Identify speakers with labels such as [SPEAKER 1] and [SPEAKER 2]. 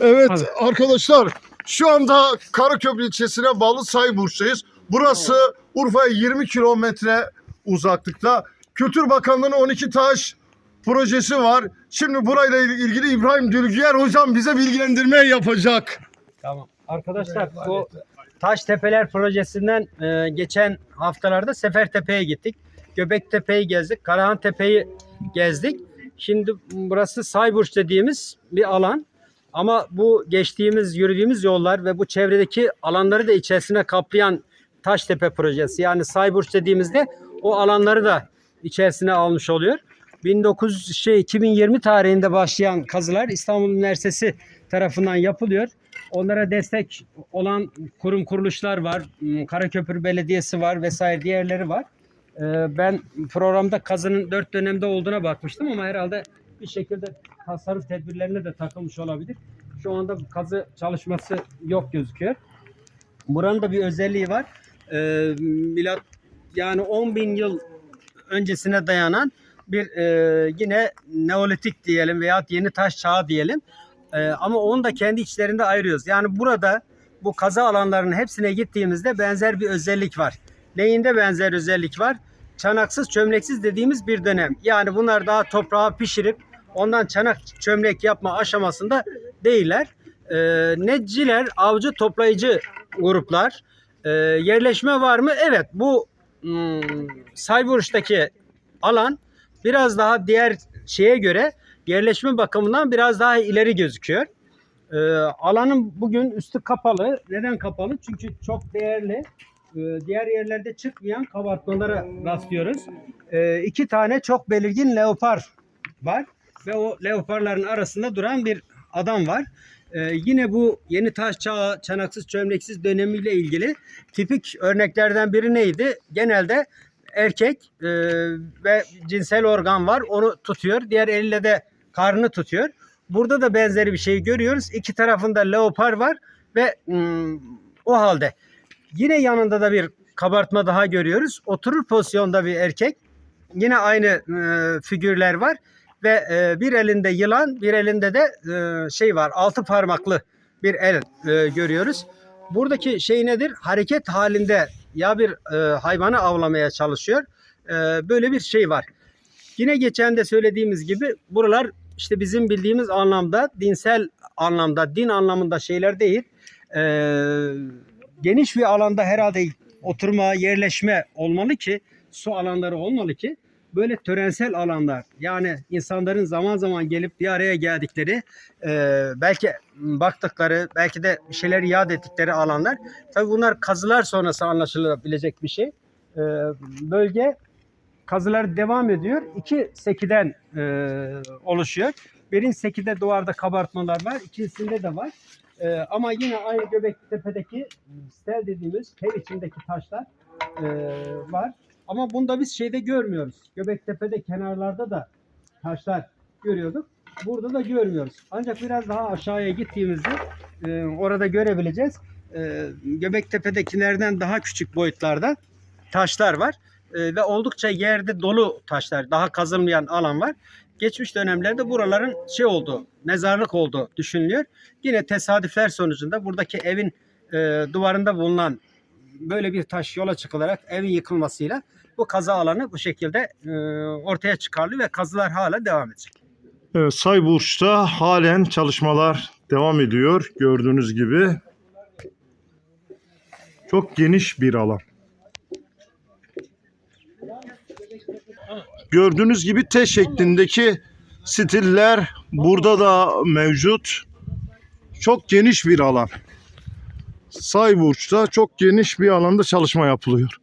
[SPEAKER 1] Evet
[SPEAKER 2] Hadi.
[SPEAKER 1] arkadaşlar şu anda Karaköprü ilçesine bağlı Sayburç'tayız. Burası Urfa'ya 20 kilometre uzaklıkta. Kültür Bakanlığı'nın 12 taş projesi var. Şimdi burayla ilgili İbrahim Dülgiyer hocam bize bilgilendirme yapacak.
[SPEAKER 2] Tamam. Arkadaşlar bu Taş Tepeler projesinden e, geçen haftalarda Sefertepe'ye gittik. Göbektepe'yi gezdik. Karahan Tepe'yi gezdik. Şimdi burası Sayburç dediğimiz bir alan. Ama bu geçtiğimiz, yürüdüğümüz yollar ve bu çevredeki alanları da içerisine kaplayan Taştepe projesi. Yani Sayburç dediğimizde o alanları da içerisine almış oluyor. 19 şey 2020 tarihinde başlayan kazılar İstanbul Üniversitesi tarafından yapılıyor. Onlara destek olan kurum kuruluşlar var. Hmm, Karaköprü Belediyesi var vesaire diğerleri var. Ee, Ben programda kazının dört dönemde olduğuna bakmıştım ama herhalde bir şekilde tasarruf tedbirlerine de takılmış olabilir. Şu anda kazı çalışması yok gözüküyor. Buranın da bir özelliği var. Ee, milat yani 10 bin yıl öncesine dayanan bir e, yine Neolitik diyelim veya yeni taş çağı diyelim. E, ama onu da kendi içlerinde ayırıyoruz. Yani burada bu kaza alanlarının hepsine gittiğimizde benzer bir özellik var. Neyinde benzer özellik var? Çanaksız çömleksiz dediğimiz bir dönem. Yani bunlar daha toprağa pişirip ondan çanak çömlek yapma aşamasında değiller. E, netciler, avcı toplayıcı gruplar. E, yerleşme var mı? Evet bu hmm, Sayburç'taki alan biraz daha diğer şeye göre yerleşme bakımından biraz daha ileri gözüküyor. Ee, alanın bugün üstü kapalı. Neden kapalı? Çünkü çok değerli. Ee, diğer yerlerde çıkmayan kabartmalara rastlıyoruz. Ee, iki tane çok belirgin leopar var ve o leoparların arasında duran bir adam var. Ee, yine bu yeni taş çağı, çanaksız çömleksiz dönemiyle ilgili tipik örneklerden biri neydi? Genelde erkek e, ve cinsel organ var onu tutuyor. Diğer eliyle de karnını tutuyor. Burada da benzeri bir şey görüyoruz. İki tarafında leopar var ve mm, o halde yine yanında da bir kabartma daha görüyoruz. Oturur pozisyonda bir erkek. Yine aynı e, figürler var ve e, bir elinde yılan, bir elinde de e, şey var. Altı parmaklı bir el e, görüyoruz. Buradaki şey nedir? Hareket halinde ya bir e, hayvanı avlamaya çalışıyor. E, böyle bir şey var. Yine geçen de söylediğimiz gibi buralar işte bizim bildiğimiz anlamda dinsel anlamda, din anlamında şeyler değil. E, geniş bir alanda herhalde oturma, yerleşme olmalı ki su alanları olmalı ki böyle törensel alanlar yani insanların zaman zaman gelip bir araya geldikleri e, belki baktıkları belki de bir şeyler yad ettikleri alanlar tabi bunlar kazılar sonrası anlaşılabilecek bir şey. E, bölge kazılar devam ediyor. İki sekiden e, oluşuyor. Birinci sekide duvarda kabartmalar var. İkincisinde de var. E, ama yine aynı Göbektepe'deki stel dediğimiz tel içindeki taşlar e, var. Ama bunda biz şeyde görmüyoruz. Göbektepe'de kenarlarda da taşlar görüyorduk. Burada da görmüyoruz. Ancak biraz daha aşağıya gittiğimizde e, orada görebileceğiz. E, Göbektepe'dekilerden daha küçük boyutlarda taşlar var. E, ve oldukça yerde dolu taşlar. Daha kazılmayan alan var. Geçmiş dönemlerde buraların şey oldu, mezarlık olduğu düşünülüyor. Yine tesadüfler sonucunda buradaki evin e, duvarında bulunan böyle bir taş yola çıkılarak evin yıkılmasıyla bu kaza alanı bu şekilde e, ortaya çıkarılıyor ve kazılar hala devam edecek.
[SPEAKER 1] Evet, Sayburç'ta halen çalışmalar devam ediyor gördüğünüz gibi. Çok geniş bir alan. Gördüğünüz gibi T şeklindeki stiller burada da mevcut. Çok geniş bir alan. Sayburç'ta çok geniş bir alanda çalışma yapılıyor.